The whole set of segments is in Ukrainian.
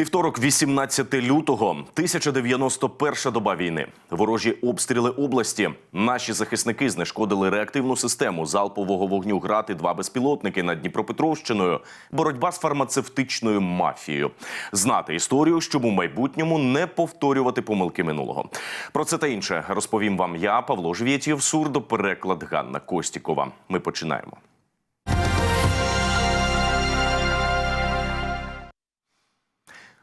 Вівторок, 18 лютого, 1091 доба війни. Ворожі обстріли області. Наші захисники знешкодили реактивну систему залпового вогню град і два безпілотники над Дніпропетровщиною. Боротьба з фармацевтичною мафією. Знати історію, щоб у майбутньому не повторювати помилки минулого. Про це та інше розповім вам я, Павло Жвєтєв, сурдопереклад Ганна Костікова. Ми починаємо.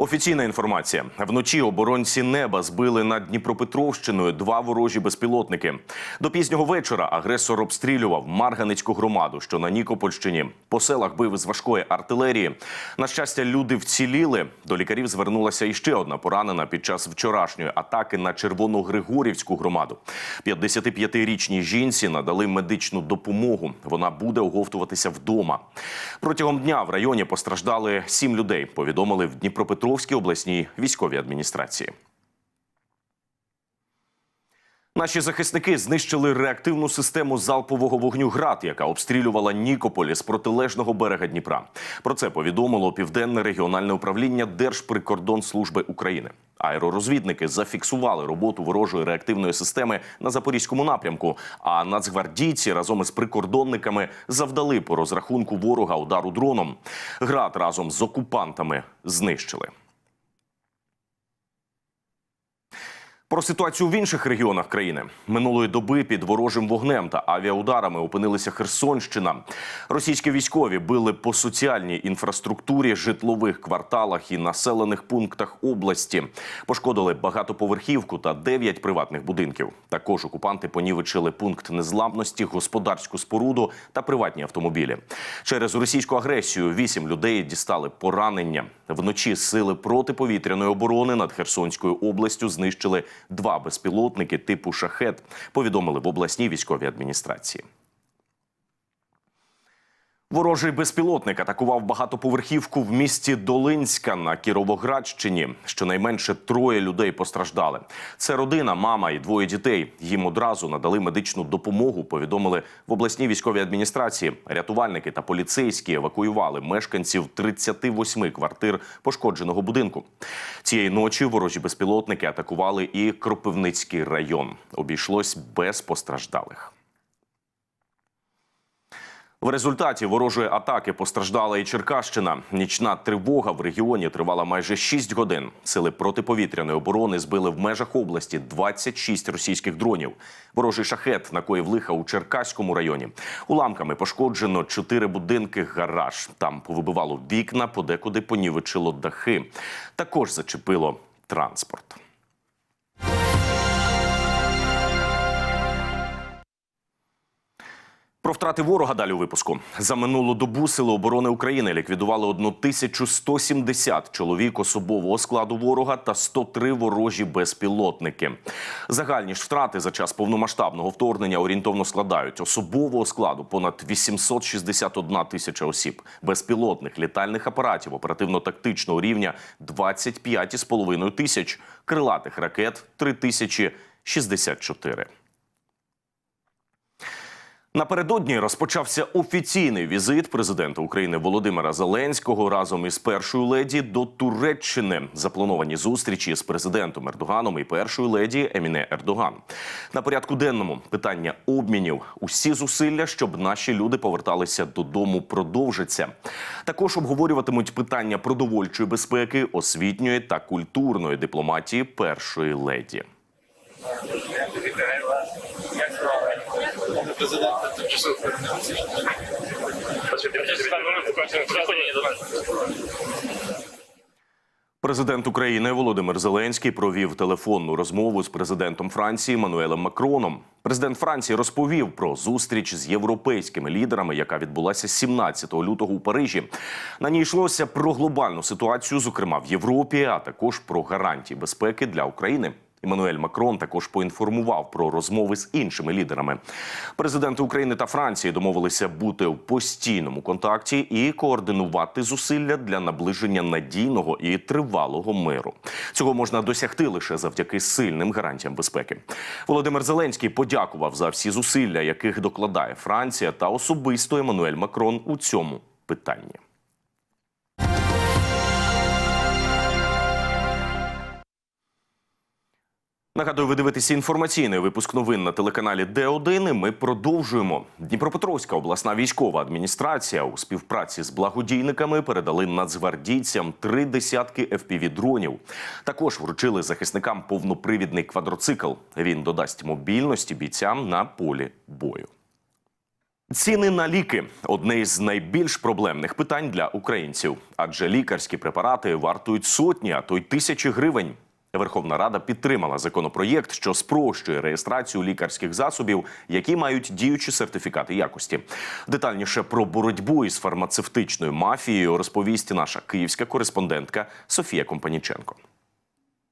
Офіційна інформація вночі оборонці неба збили над Дніпропетровщиною два ворожі безпілотники. До пізнього вечора агресор обстрілював Марганицьку громаду, що на Нікопольщині. По селах бив із важкої артилерії. На щастя, люди вціліли. До лікарів звернулася іще одна поранена під час вчорашньої атаки на Червоногригорівську громаду. 55-річній жінці надали медичну допомогу. Вона буде оговтуватися вдома. Протягом дня в районі постраждали сім людей. Повідомили в Дніпропетровській обласній військовій адміністрації. Наші захисники знищили реактивну систему залпового вогню ГРАД, яка обстрілювала Нікополі з протилежного берега Дніпра. Про це повідомило південне регіональне управління Держприкордонслужби України. Аеророзвідники зафіксували роботу ворожої реактивної системи на запорізькому напрямку. А нацгвардійці разом із прикордонниками завдали по розрахунку ворога удару дроном. Град разом з окупантами знищили. Про ситуацію в інших регіонах країни минулої доби під ворожим вогнем та авіаударами опинилися Херсонщина. Російські військові били по соціальній інфраструктурі, житлових кварталах і населених пунктах області. Пошкодили багатоповерхівку та дев'ять приватних будинків. Також окупанти понівечили пункт незламності, господарську споруду та приватні автомобілі. Через російську агресію вісім людей дістали поранення. Вночі сили протиповітряної оборони над Херсонською областю знищили два безпілотники типу шахет. Повідомили в обласній військовій адміністрації. Ворожий безпілотник атакував багатоповерхівку в місті Долинська на Кіровоградщині. Щонайменше троє людей постраждали. Це родина, мама і двоє дітей. Їм одразу надали медичну допомогу. Повідомили в обласній військовій адміністрації. Рятувальники та поліцейські евакуювали мешканців 38 квартир пошкодженого будинку. Цієї ночі ворожі безпілотники атакували і Кропивницький район. Обійшлось без постраждалих. В результаті ворожої атаки постраждала і Черкащина. Нічна тривога в регіоні тривала майже 6 годин. Сили протиповітряної оборони збили в межах області 26 російських дронів. Ворожий шахет накоїв лиха у Черкаському районі. Уламками пошкоджено 4 будинки, гараж. Там повибивало вікна, подекуди понівечило дахи. Також зачепило транспорт. Про втрати ворога далі у випуску за минулу добу сили оборони України ліквідували 1170 чоловік особового складу ворога та 103 ворожі безпілотники. Загальні ж втрати за час повномасштабного вторгнення орієнтовно складають особового складу понад 861 тисяча осіб, безпілотних літальних апаратів оперативно-тактичного рівня 25,5 тисяч, крилатих ракет 3064. Напередодні розпочався офіційний візит президента України Володимира Зеленського разом із першою леді до Туреччини. Заплановані зустрічі з президентом Ердоганом і першою леді Еміне Ердоган. На порядку денному питання обмінів. Усі зусилля, щоб наші люди поверталися додому, продовжаться. Також обговорюватимуть питання продовольчої безпеки, освітньої та культурної дипломатії першої леді. Як справи? Президент тимчасово. Президент України Володимир Зеленський провів телефонну розмову з президентом Франції Мануелем Макроном. Президент Франції розповів про зустріч з європейськими лідерами, яка відбулася 17 лютого у Парижі. На ній йшлося про глобальну ситуацію, зокрема в Європі, а також про гарантії безпеки для України. Еммануель Макрон також поінформував про розмови з іншими лідерами. Президенти України та Франції домовилися бути в постійному контакті і координувати зусилля для наближення надійного і тривалого миру. Цього можна досягти лише завдяки сильним гарантіям безпеки. Володимир Зеленський подякував за всі зусилля, яких докладає Франція, та особисто Еммануель Макрон у цьому питанні. Нагадую, ви дивитеся інформаційний випуск новин на телеканалі Д1. І Ми продовжуємо. Дніпропетровська обласна військова адміністрація у співпраці з благодійниками передали нацгвардійцям три десятки fpv дронів. Також вручили захисникам повнопривідний квадроцикл. Він додасть мобільності бійцям на полі бою. Ціни на ліки одне із найбільш проблемних питань для українців, адже лікарські препарати вартують сотні, а то й тисячі гривень. Верховна Рада підтримала законопроєкт, що спрощує реєстрацію лікарських засобів, які мають діючі сертифікати якості. Детальніше про боротьбу із фармацевтичною мафією розповість наша київська кореспондентка Софія Компаніченко.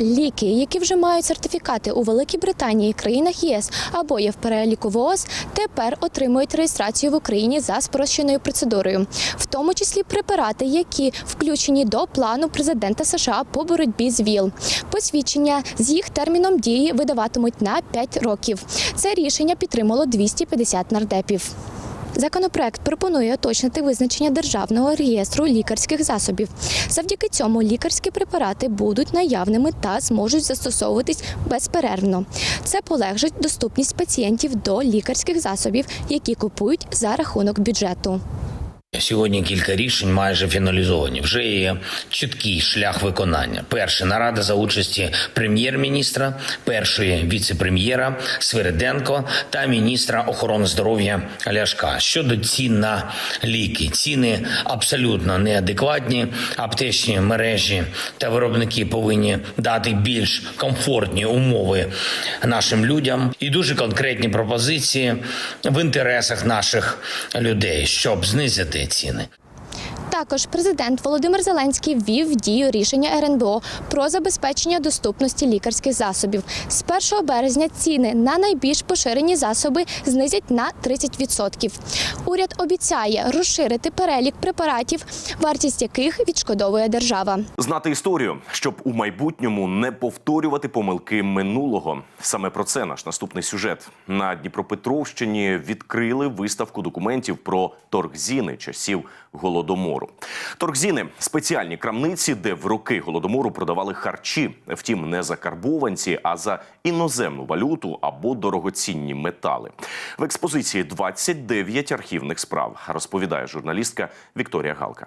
Ліки, які вже мають сертифікати у Великій Британії, країнах ЄС або є в переліку ВООЗ, тепер отримують реєстрацію в Україні за спрощеною процедурою, в тому числі препарати, які включені до плану президента США по боротьбі з ВІЛ. Посвідчення з їх терміном дії видаватимуть на 5 років. Це рішення підтримало 250 нардепів. Законопроект пропонує уточнити визначення державного реєстру лікарських засобів. Завдяки цьому лікарські препарати будуть наявними та зможуть застосовуватись безперервно. Це полегшить доступність пацієнтів до лікарських засобів, які купують за рахунок бюджету. Сьогодні кілька рішень майже фіналізовані. Вже є чіткий шлях виконання. Перше нарада за участі прем'єр-міністра, першої віце-прем'єра Свириденко та міністра охорони здоров'я Ляшка щодо цін на ліки. Ціни абсолютно неадекватні. Аптечні мережі та виробники повинні дати більш комфортні умови нашим людям і дуже конкретні пропозиції в інтересах наших людей, щоб знизити ціни. Також президент Володимир Зеленський ввів в дію рішення РНБО про забезпечення доступності лікарських засобів. З 1 березня ціни на найбільш поширені засоби знизять на 30%. Уряд обіцяє розширити перелік препаратів, вартість яких відшкодовує держава. Знати історію, щоб у майбутньому не повторювати помилки минулого. Саме про це наш наступний сюжет. На Дніпропетровщині відкрили виставку документів про торгзіни часів голодомору. Торгзіни спеціальні крамниці, де в роки голодомору продавали харчі. Втім, не за карбованці, а за іноземну валюту або дорогоцінні метали. В експозиції 29 архівних справ, розповідає журналістка Вікторія Галка.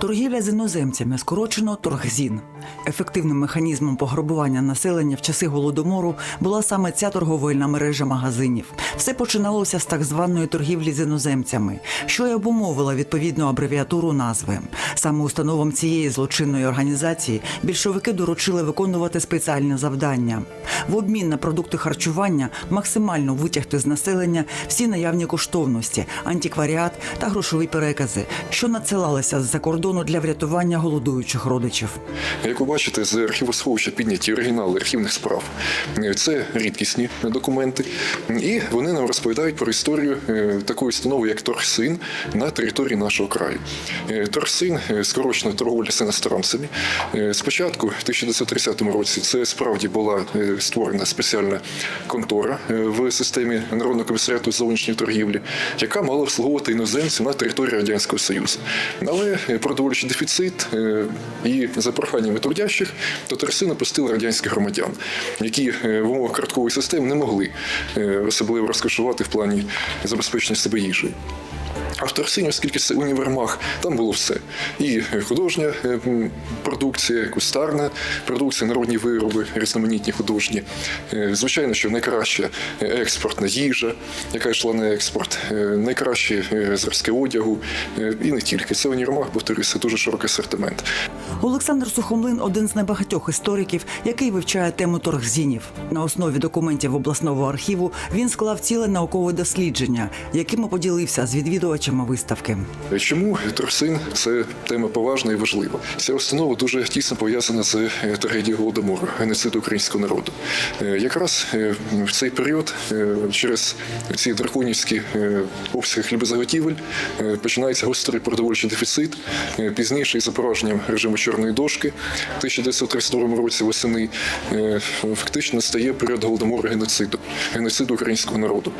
Торгівля з іноземцями скорочено торгзін. Ефективним механізмом пограбування населення в часи голодомору була саме ця торговельна мережа магазинів. Все починалося з так званої торгівлі з іноземцями, що й обумовила відповідну абревіатуру назви. Саме установам цієї злочинної організації більшовики доручили виконувати спеціальне завдання в обмін на продукти харчування максимально витягти з населення всі наявні коштовності, антикваріат та грошові перекази, що надсилалися з-за кордону для врятування голодуючих родичів. Як ви бачите, з архівосховища підняті оригінали архівних справ. Це рідкісні документи, і вони нам розповідають про історію е, такої установи, як Торгсин на території нашого краю. Е, Торгсин е, скорочено торговля. Е, Спочатку, в 1930 році, це справді була е, створена спеціальна контора е, в системі Народного комісаріату зовнішньої торгівлі, яка мала обслуговувати іноземців на території Радянського Союзу. Але е, продовольчий дефіцит е, і за проханнями трудящих то Тарси пустили радянських громадян, які е, в умовах карткової системи не могли е, особливо розкошувати в плані забезпечення себе їжею. А в Торсині, оскільки це там було все. І художня е, продукція, кустарна продукція, народні вироби, різноманітні художні. Е, Звичайно, що найкраща е, експортна їжа, яка йшла на експорт, найкращі зразки одягу. І не тільки. Це універмаг, повторюся, дуже широкий асортимент. Олександр Сухомлин один з небагатьох істориків, який вивчає тему торгзінів. На основі документів обласного архіву він склав ціле наукове дослідження, яким поділився з відвідувачами виставки. Чому Торсин це тема поважна і важлива? Ця установа дуже тісно пов'язана з е, трагедією голодомору, геноциду українського народу. Е, Якраз е, в цей період е, через ці драконівські е, обсяги хлібозаготівель е, починається гострий продовольчий дефіцит. Е, Пізніше із запровадженням режиму чорної дошки в 1932 році восени е, фактично стає період голодомору геноциду, геноциду українського народу.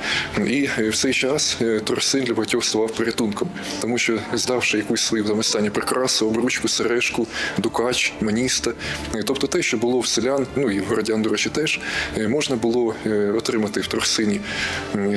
І е, в цей час е, Торсин для багатьох ставав порятунком, тому що здавши якусь свою там останню прикрасу, обручку, сережку, дукач, маніста, е, тобто те, що було в селян, ну і в городян, до речі, теж е, можна було е, отримати в тросині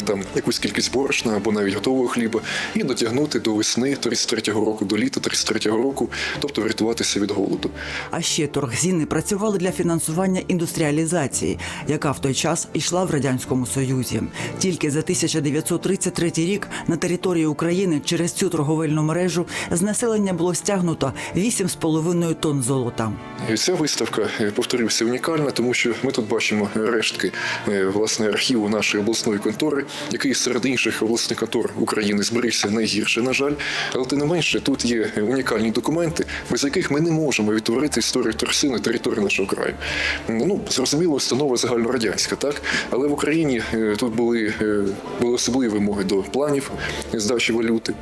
там якусь кількість борошна або навіть готового хліба, і дотягнути до весни 33-го року, до літа 33-го року, тобто врятуватися від голоду. А ще торгзіни працювали для фінансування індустріалізації, яка в той час йшла в радянському союзі. Тільки за 1933 рік на території України через цю торговельну мережу з населення було стягнуто 8,5 тонн золота. Ця виставка, повторюся, унікальна, тому що ми тут бачимо рештки е, власне архіву нашої обласної контори, який серед інших обласних контор України зберігся найгірше, на жаль. Але тим не менше, тут є унікальні документи, без яких ми не можемо відтворити історію торсини території нашого краю. Ну зрозуміло, установа загальнорадянська, так але в Україні е, тут були, е, були особливі вимоги до планів здачі валюти.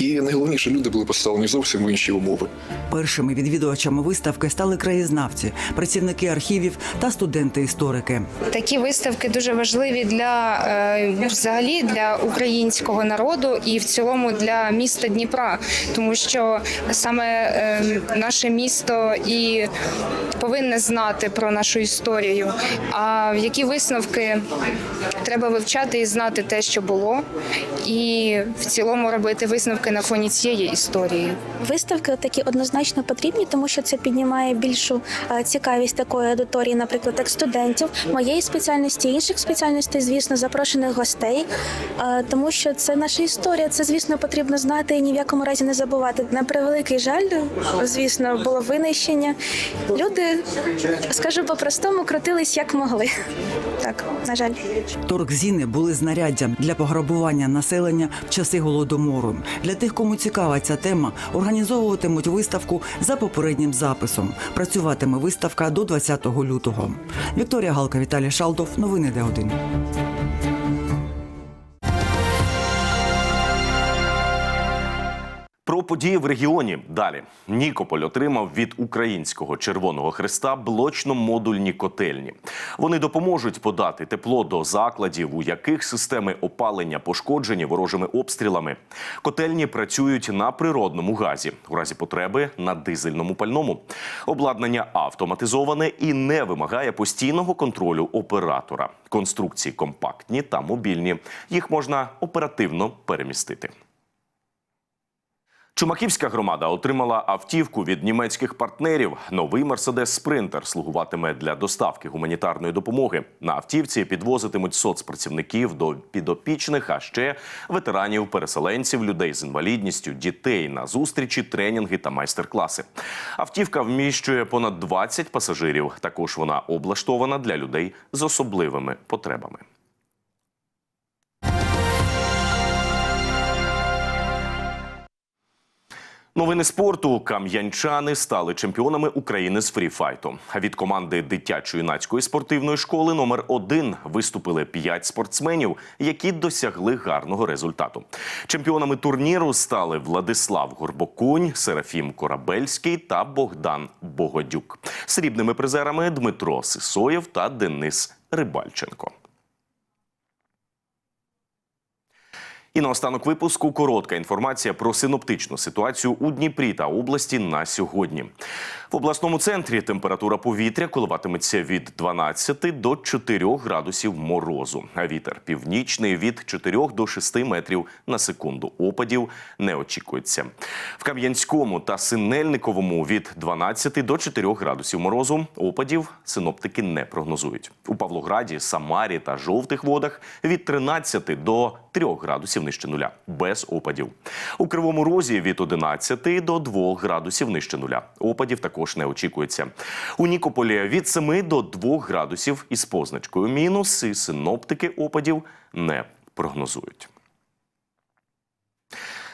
І найголовніше, люди були поставлені зовсім в інші умови. Першими відвідувачами виставки стали краєзнавці, працівники архівів та студенти-історики. Такі виставки дуже важливі для е, взагалі для українського народу і в цілому для міста Дніпра, тому що саме е, наше місто і повинне знати про нашу історію. А які висновки треба вивчати і знати те, що було, і в цілому робити висновки на фоні цієї історії. Виставки такі однозначно потрібні, тому що це піднімає більшу е, цікавість такої аудиторії, наприклад, як студентів моєї спеціальності, інших спеціальностей, звісно, запрошених гостей, Е, тому що це наша історія. Це звісно потрібно знати і ні в якому разі не забувати. На превеликий жаль, звісно, було винищення. Люди, скажу по-простому, крутились як могли. Так, на жаль. Торгзіни були знаряддям для пограбування населення в часи голодомору. Для тих, кому цікава ця тема, організовуватимуть виставку за попереднім записом. Працюватиме виставка до 20 лютого. Вікторія Галка, Віталій Шалдов. Новини Д1. Про події в регіоні далі Нікополь отримав від українського Червоного Христа блочно-модульні котельні. Вони допоможуть подати тепло до закладів, у яких системи опалення пошкоджені ворожими обстрілами. Котельні працюють на природному газі, у разі потреби на дизельному пальному. Обладнання автоматизоване і не вимагає постійного контролю оператора. Конструкції компактні та мобільні. Їх можна оперативно перемістити. Чумаківська громада отримала автівку від німецьких партнерів. Новий Мерседес Спринтер слугуватиме для доставки гуманітарної допомоги. На автівці підвозитимуть соцпрацівників до підопічних, а ще ветеранів, переселенців, людей з інвалідністю, дітей на зустрічі, тренінги та майстер-класи. Автівка вміщує понад 20 пасажирів. Також вона облаштована для людей з особливими потребами. Новини спорту кам'янчани стали чемпіонами України з фріфайту. Від команди дитячо-юнацької спортивної школи номер 1 виступили п'ять спортсменів, які досягли гарного результату. Чемпіонами турніру стали Владислав Горбокунь, Серафім Корабельський та Богдан Богодюк. Срібними призерами Дмитро Сисоєв та Денис Рибальченко. І наостанок випуску коротка інформація про синоптичну ситуацію у Дніпрі та області на сьогодні. В обласному центрі температура повітря коливатиметься від 12 до 4 градусів морозу. А вітер північний від 4 до 6 метрів на секунду. Опадів не очікується. В Кам'янському та Синельниковому від 12 до 4 градусів морозу. Опадів синоптики не прогнозують. У Павлограді, Самарі та жовтих водах від 13 до 3 градусів нижче нуля, без опадів. У Кривому Розі від 11 до 2 градусів нижче нуля. Опадів також не очікується. У Нікополі від 7 до 2 градусів із позначкою мінус, і синоптики опадів не прогнозують.